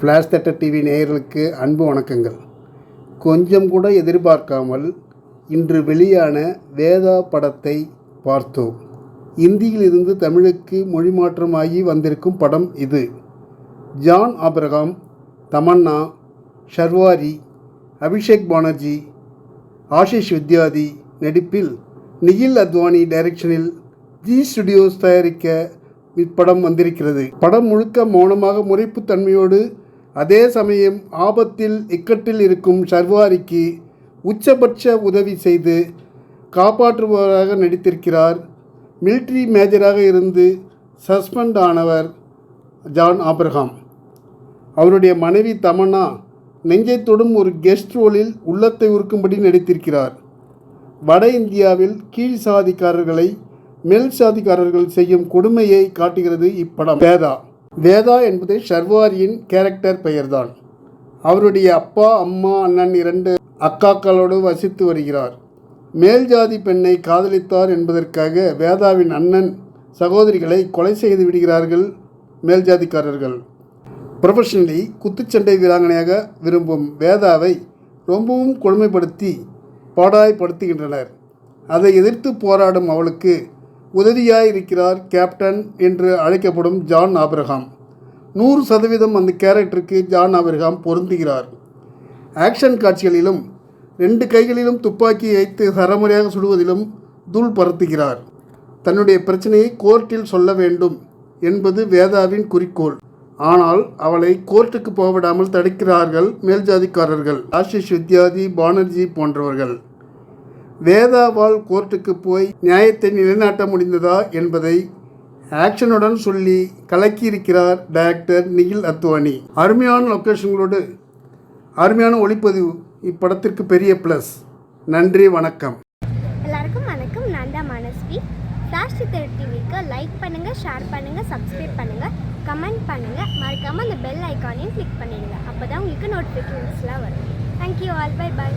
Flash theatre TV நேயர்களுக்கு அன்பு வணக்கங்கள். கொஞ்சம் கூட எதிர்பார்க்காமல் இன்று வெளியான வேதா படத்தை பார்த்தோம். இந்தியிலிருந்து தமிழுக்கு மொழிமாற்றமாகி வந்திருக்கும் படம் இது. ஜான் ஆபிரகாம் தமன்னா ஷர்வாரி அபிஷேக் பானர்ஜி ஆஷிஷ் வித்யாதி நடிப்பில் நிகில் அத்வானி டைரக்ஷனில் ஜி ஸ்டுடியோஸ் தயாரிக்க இப்படம் வந்திருக்கிறது. படம் முழுக்க மௌனமாக முறைப்புத்தன்மையோடு அதே சமயம் ஆபத்தில் இக்கட்டில் இருக்கும் ஷர்வாரிக்கு உச்சபட்ச உதவி செய்து காப்பாற்றுபவராக நடித்திருக்கிறார். மிலிட்ரி மேஜராக இருந்து சஸ்பெண்ட் ஆனவர் ஜான் ஆப்ரஹாம். அவருடைய மனைவி தமன்னா நெஞ்சை தொடும் ஒரு கெஸ்ட் ரோலில் உள்ளத்தை உருக்கும்படி நடித்திருக்கிறார். வட இந்தியாவில் கீழ் சாதிக்காரர்களை மேல் சாதிக்காரர்கள் செய்யும் கொடுமையை காட்டுகிறது இப்படம். பேதா வேதா என்பது ஷர்வாரியின் கேரக்டர் பெயர்தான். அவருடைய அப்பா அம்மா அண்ணன் இரண்டு அக்காக்களோடு வசித்து வருகிறார். மேல் ஜாதி பெண்ணை காதலித்தார் என்பதற்காக வேதாவின் அண்ணன் சகோதரிகளை கொலை செய்து விடுகிறார்கள் மேல் ஜாதிக்காரர்கள். ப்ரொஃபஷனலி குத்துச்சண்டை வீராங்கனையாக விரும்பும் வேதாவை ரொம்பவும் கொடுமைப்படுத்தி பாடாய்படுத்துகின்றனர் அதை எதிர்த்து போராடும் அவளுக்கு உதவியாயிருக்கிறார் கேப்டன் என்று அழைக்கப்படும் ஜான் ஆபிரகாம். நூறு சதவீதம் அந்த கேரக்டருக்கு ஜான் ஆபிரகாம் பொருந்துகிறார். ஆக்ஷன் காட்சிகளிலும் ரெண்டு கைகளிலும் துப்பாக்கி வைத்து சரமுறையாக சுடுவதிலும் தூள் பரத்துகிறார். தன்னுடைய பிரச்சனையை கோர்ட்டில் சொல்ல வேண்டும் என்பது வேதாவின் குறிக்கோள். ஆனால் அவளை கோர்ட்டுக்கு போகவிடாமல் தடுக்கிறார்கள் மேல்ஜாதிக்காரர்கள் ஆஷிஷ் வித்யாதி பானர்ஜி போன்றவர்கள். வேதாவால் கோர்ட்டுக்கு போய் நியாயத்தை நிலைநாட்ட முடிந்ததா என்பதை ஆக்ஷனுடன் சொல்லி கலக்கியிருக்கிறார் டைரக்டர் நிகில் அத்வானி. அருமையான லொக்கேஷன்களோடு அருமையான ஒளிப்பதிவு இப்படத்திற்கு பெரிய ப்ளஸ். நன்றி வணக்கம். எல்லாருக்கும் வணக்கம். நான் தான் மனஸ்வி. ஃப்ளாஷ் டிவிக்கு லைக் பண்ணுங்கள் ஷேர் பண்ணுங்கள் சப்ஸ்கிரைப் பண்ணுங்கள் கமெண்ட் பண்ணுங்கள் மறக்காமல் அந்த பெல் ஐக்கானையும் கிளிக் பண்ணிடுங்க. அப்போ தான் உங்களுக்கு நோட்டிஃபிகேஷன்ஸ்லாம் வரும். Thank you all by by